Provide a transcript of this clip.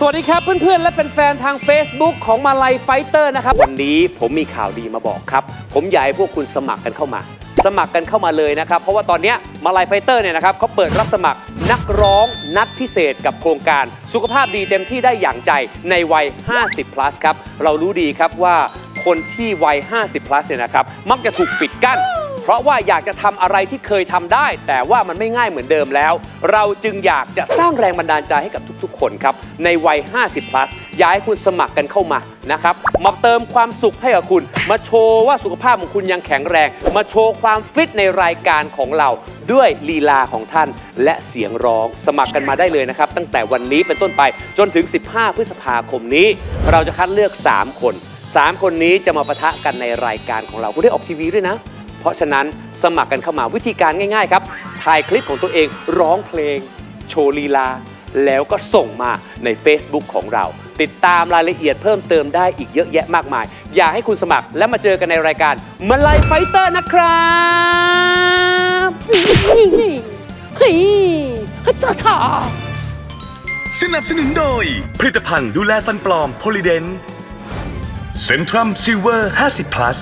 สวัสดีครับเพื่อนๆ และเป็นแฟนทาง Facebook ของมาลัยไฟเตอร์นะครับ วันนี้ผมมีข่าวดีมาบอกครับ ผมอยากให้พวกคุณสมัครกันเข้ามา สมัครกันเข้ามาเลยนะครับ เพราะว่าตอนเนี้ยมาลัยไฟเตอร์เนี่ยนะครับเขาเปิดรับสมัครนักร้องนัดพิเศษกับโครงการ สุขภาพดีเต็มที่ได้อย่างใจในวัย 50 plus ครับ เรารู้ดีครับว่าคนที่วัย 50 plus เนี่ยนะครับมักจะถูกปิดกั้น เพราะว่าอยากจะทำอะไรที่เคยทำได้ แต่ว่ามันไม่ง่ายเหมือนเดิมแล้ว เราจึงอยากจะสร้างแรงบันดาลใจให้กับทุกๆ คนครับ ในวัย 50 plus อยากให้คุณสมัครกันเข้ามานะครับ มาเติมความสุขให้กับคุณ มาโชว์ว่าสุขภาพของคุณยังแข็งแรง มาโชว์ความฟิตในรายการของเรา ด้วยลีลาของท่านและเสียงร้อง สมัครกันมาได้เลยนะครับ ตั้งแต่วันนี้เป็นต้นไปจนถึง 15 พฤษภาคมนี้ เราจะคัดเลือก 3 คน 3 คนนี้จะมาปะทะกันในรายการของเราคุณได้ออกทีวีด้วยนะ ราะฉะนั้นสมัครกันเข้ามาวิธีการง่ายๆครับถ่ายคลิปของตัวเองร้องเพลง โชว์ลีลา แล้วก็ส่งมาใน Facebook ของเรา ติดตามรายละเอียดเพิ่มเติมได้อีกเยอะแยะมากมาย อยากให้คุณสมัครและมาเจอกันในรายการมาลายไฟเตอร์นะครับเฮ้ยจ้าท่าสนับสนุนโดย ผลิตภัณฑ์ดูแลฟันปลอมโพลิเดนเซนทรัมซิลเวอร์ 50 plus